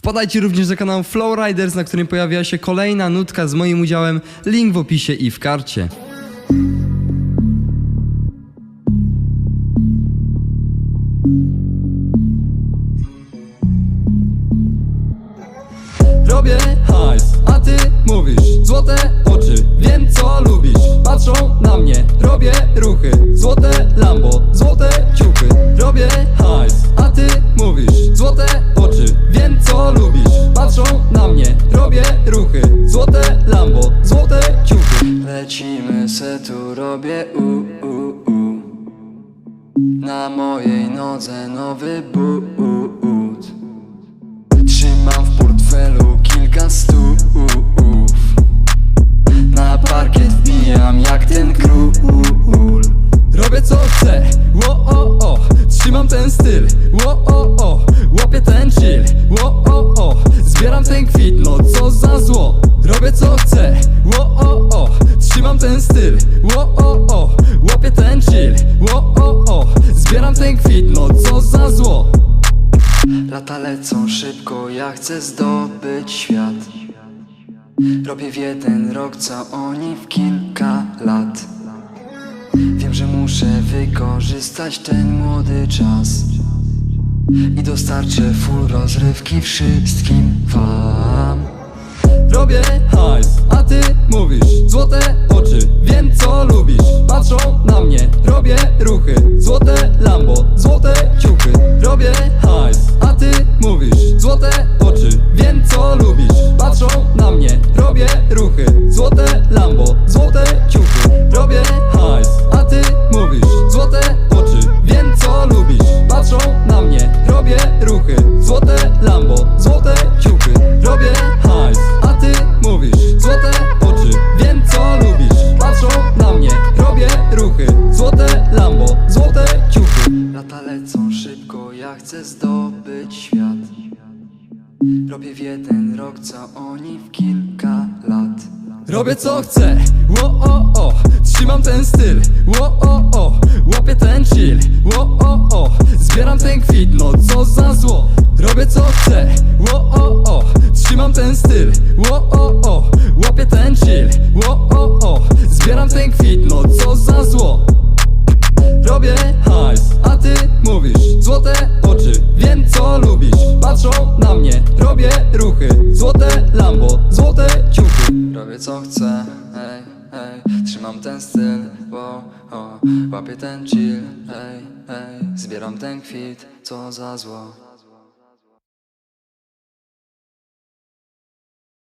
Wpadajcie również na kanał Flowriders, na którym pojawia się kolejna nutka z moim udziałem. Link w opisie i w karcie. Robię hajs, a ty mówisz Złote oczy, wiem co lubisz Patrzą na mnie, robię ruchy Złote Lambo, złote ciuchy Robię hajs, a ty mówisz Złote oczy, wiem co lubisz. Patrzą na mnie, robię ruchy. Złote Lambo, złote ciuchy. Lecimy se tu robię u, u, u. Na mojej nodze nowy but. Trzymam w portfelu kilka stów. Na parkiet wbijam jak ten król. Robię co chcę, ło o o. Trzymam ten styl, ło o o ten styl, ło o o Łapię ten chill, ło o o Zbieram ten kwit, no co za zło. Lata lecą szybko, ja chcę zdobyć świat. Robię w jeden rok, co oni w kilka lat. Wiem, że muszę wykorzystać ten młody czas. I dostarczę full rozrywki wszystkim wam. Robię Złote oczy, wiem co lubisz. Patrzą na mnie, robię ruchy. Złote Lambo, złote ciuchy. Robię hajs, a ty mówisz. Złote oczy, wiem co lubisz. Patrzą na mnie, robię ruchy. Złote Lambo, złote ciuchy. Robię hajs, a ty mówisz. Złote Lata lecą szybko, ja chcę zdobyć świat. Robię w jeden rok, co oni w kilka lat. Robię co chcę, ło o o. Trzymam ten styl, ło o o. Łapię ten chill, ło o o. Zbieram ten kwit, no co za zło. Robię co chcę, ło o o. Trzymam ten styl, ło o Patrzą na mnie, robię ruchy. Złote Lambo, złote ciuchy. Robię co chcę, ej, ej. Trzymam ten styl, wo, o Łapię ten chill, ej, ej. Zbieram ten kwit, co za zło